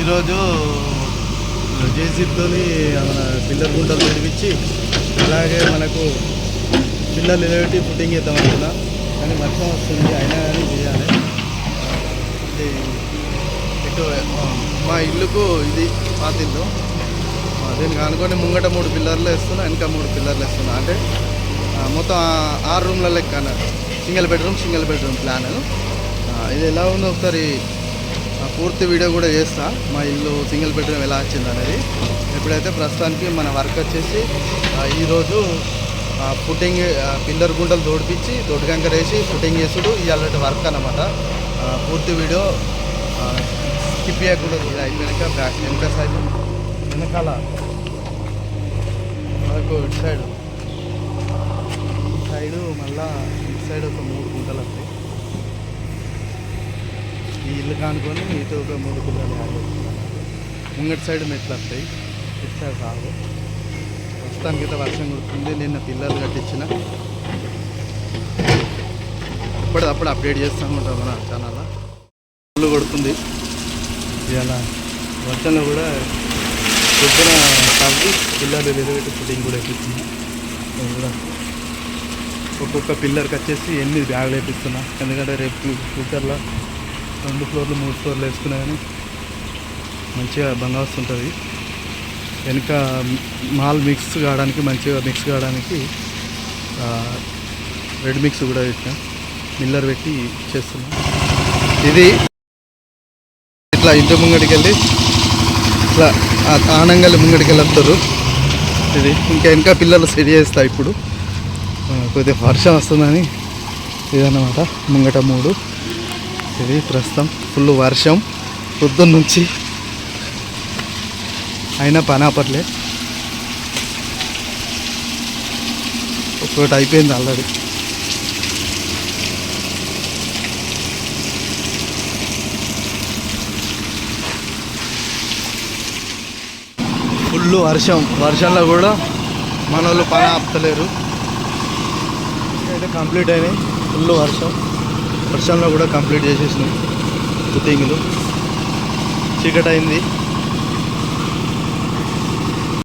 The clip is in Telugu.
ఈరోజు జేసీబీతో మన పిల్లర్ గుంటలు తెరిపించి అలాగే మనకు పిల్లలు నిలబెట్టి ఫుడ్డింగ్ చేద్దాం అనుకున్నా. కానీ వర్షం వస్తుంది అయినా కానీ చేయాలి. ఇది ఇటు మా ఇల్లుకు ఇది పాతిల్లు ఇల్లు. దీనికి అనుకొని ముంగట మూడు పిల్లర్లు వేస్తున్నా వెనక మూడు పిల్లర్లు వేస్తున్నా. అంటే మొత్తం ఆరు రూమ్ల లెక్క single bedroom single bedroom plan. ఇది ఎలా ఉందో ఒకసారి పూర్తి వీడియో కూడా చేస్తా. మా ఇల్లు సింగిల్ బెడ్రూమ్ ఎలా వచ్చింది అనేది. ఎప్పుడైతే ప్రస్తుతానికి మన వర్క్ వచ్చేసి ఈరోజు పుట్టింగ్ పిల్లర్ గుంటలు తోడిపించి దొడ్డుకంకర వేసి పుట్టింగ్ చేసుడు. ఇవాళ వర్క్ అనమాట పూర్తి వీడియో స్కిప్ చేయకుండా చూడ. అయిపోయాక బ్యాక్ వెనక సైడ్ వెనకాల. మనకు ఇటు సైడ్ సైడ్ సైడు ఇటు సైడ్ ఒక మూడు గుంటలు వస్తాయి. ఇల్లు కానుకొని ఇటు ఒక మూడు గుంటలు యాభై ముంగటి సైడ్ మెట్లు వస్తాయి. ఇటు సైడ్ రావు. ప్రస్తుతానికి వర్షం కుడుతుంది నిన్న పిల్లలు కట్టించిన. అప్పుడప్పుడు అప్డేట్ చేస్తూ ఉంటాం మన ఛానల్లో. ఇల్లు కొడుతుంది. ఇలా వర్షంలో కూడా పొద్దున తవ్వి పిల్లలు వెలువెట్టి పుట్టింగ్ కూడా ఎక్కించింది కూడా ఒక్కొక్క పిల్లర్కి వచ్చేసి ఎన్ని బ్యాగులు వేపిస్తున్నా. ఎందుకంటే రేపు ఫ్యూచర్లో రెండు ఫ్లోర్లు మూడు ఫ్లోర్లు వేసుకున్నా కానీ మంచిగా బంగా ఉంటుంది వెనుక మాల్ మిక్స్ కావడానికి మంచిగా మిక్స్ కావడానికి రెడ్ మిక్స్ కూడా పెట్టిన. మిల్లర్ పెట్టి చేస్తున్నాం. ఇది ఇట్లా ఇంటి ముంగడికి వెళ్ళి ఇట్లా ఆనంగల్ ముంగడికి వెళ్ళొస్తారు ఇది ఇంకా వెనక పిల్లలు సెట్ చేస్తా ఇప్పుడు. కొద్దిగా వర్షం వస్తుందని ఇదన్నమాట. ముంగట మూడు. ఇది ప్రస్తుతం ఫుల్ వర్షం. పొద్దున్న నుంచి అయినా పని ఒకటి అయిపోయింది ఆల్రెడీ. ఫుల్ వర్షం. వర్షంలో కూడా మన వాళ్ళు పని ఆపుతలేరు అయితే కంప్లీట్ అయినాయి. ఫుల్ వర్షం. వర్షంలో కూడా కంప్లీట్ చేసేసినాం. పుట్టింగ్లు చీకటి అయింది